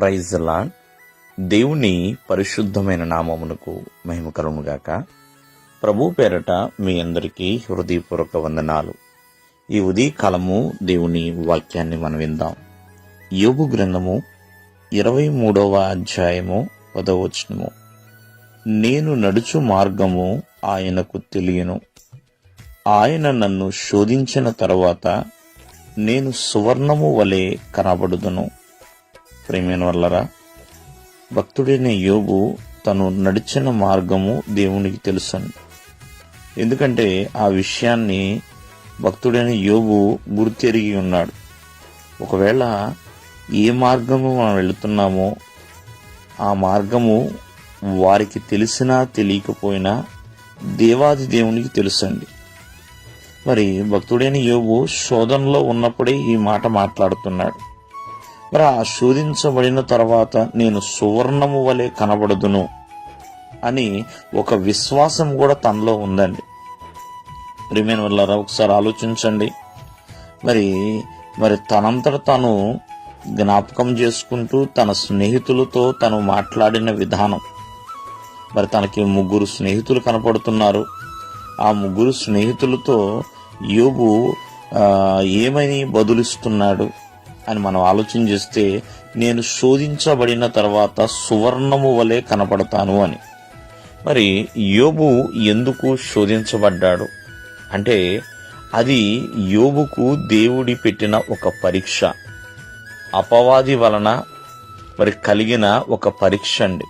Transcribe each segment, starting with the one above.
Praise దేవుని పరిశుద్ధమైన నామమునకు మహిమ కలుగునుగాక ప్రభు పేరట మీ అందరికీ హృదయపూర్వక వందనాలు. ఈ ఉదయకాలము దేవుని వాక్యాన్ని మనం విందాం. యోగు గ్రంథము ఇరవై మూడవ అధ్యాయము పదవచనము నేను నడుచు మార్గము ఆయనకు తెలియను. ఆయన నన్ను శోధించిన తర్వాత నేను సువర్ణము వలె కనబడుదును. ప్రేమైన వల్లరా భక్తుడైన యోగు తను నడిచిన మార్గము దేవునికి తెలుసని. ఎందుకంటే ఆ విషయాన్ని భక్తుడైన యోగు గుర్తెరిగి ఉన్నాడు. ఒకవేళ ఏ మార్గము మనం వెళుతున్నామో ఆ మార్గము వారికి తెలిసినా తెలియకపోయినా దేవాది దేవునికి తెలుసండి. మరి భక్తుడైన యోగు శోధనలో ఉన్నప్పుడే ఈ మాట మాట్లాడుతున్నాడు. మరి ఆ శోధించబడిన తర్వాత నేను సువర్ణము వలె కనబడదును అని ఒక విశ్వాసం కూడా తనలో ఉందండి. రిమైన్ వల్ల ఒకసారి ఆలోచించండి. మరి మరి తనంతట తను జ్ఞాపకం చేసుకుంటూ తన స్నేహితులతో తను మాట్లాడిన విధానం. మరి తనకి ముగ్గురు స్నేహితులు కనపడుతున్నారు. ఆ ముగ్గురు స్నేహితులతో యోగు ఏమని బదులిస్తున్నాడు? అని మనం ఆలోచన చేస్తే నేను శోధించబడిన తర్వాత సువర్ణము వలె కనపడతాను అని. మరి యోబు ఎందుకు శోధించబడ్డాడు? అంటే అది యోబుకు దేవుడి పెట్టిన ఒక పరీక్ష. అపవాది వలన మరి కలిగిన ఒక పరీక్ష అండి.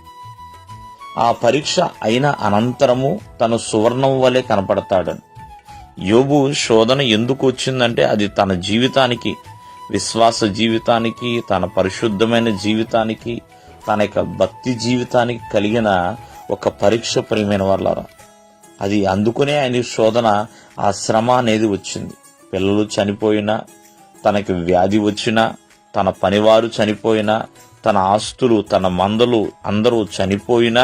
ఆ పరీక్ష అయిన అనంతరము తను సువర్ణం వలె కనపడతాడని. యోబు శోధన ఎందుకు వచ్చిందంటే అది తన జీవితానికి విశ్వాస జీవితానికి తన పరిశుద్ధమైన జీవితానికి తన యొక్క భక్తి జీవితానికి కలిగిన ఒక పరీక్ష ప్రియమైన వాళ్ళరా అది అందుకునే ఆయన శోధన ఆ శ్రమ అనేది వచ్చింది. పిల్లలు చనిపోయినా తనకి వ్యాధి వచ్చినా తన పనివారు చనిపోయినా తన ఆస్తులు తన మందలు అందరూ చనిపోయినా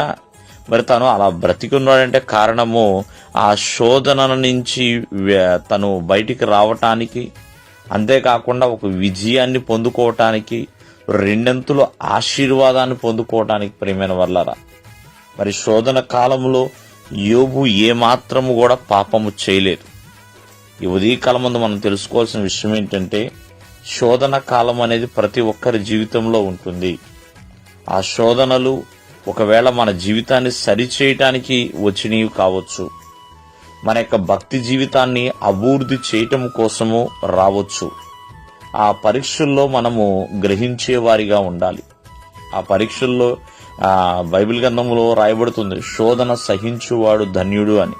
మరి తను అలా బ్రతికున్నాడంటే కారణము ఆ శోధన నుంచి తను బయటికి రావటానికి అంతేకాకుండా ఒక విజయాన్ని పొందుకోవటానికి రెండంతుల ఆశీర్వాదాన్ని పొందుకోవటానికి ప్రేమైన వల్లరా మరి శోధన కాలంలో యోబు ఏమాత్రము కూడా పాపము చేయలేదు. ఈ ఉదయకాలం ముందు మనం తెలుసుకోవాల్సిన విషయం ఏంటంటే శోధన కాలం అనేది ప్రతి ఒక్కరి జీవితంలో ఉంటుంది. ఆ శోధనలు ఒకవేళ మన జీవితాన్ని సరిచేయటానికి వచ్చినవి కావచ్చు. మన యొక్క భక్తి జీవితాన్ని అభివృద్ధి చేయటం కోసము రావచ్చు. ఆ పరీక్షల్లో మనము గ్రహించే వారిగా ఉండాలి. ఆ పరీక్షల్లో బైబిల్ గ్రంథంలో రాయబడుతుంది శోధన సహించువాడు ధన్యుడు అని.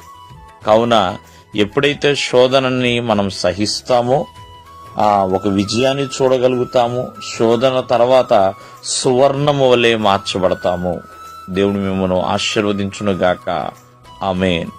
కావున ఎప్పుడైతే శోధనని మనం సహిస్తామో ఆ ఒక విజయాన్ని చూడగలుగుతాము శోధన తర్వాత సువర్ణము వలె మార్చబడతాము. దేవుడు మిమ్మల్ని ఆశీర్వదించునుగాక. ఆమెన్.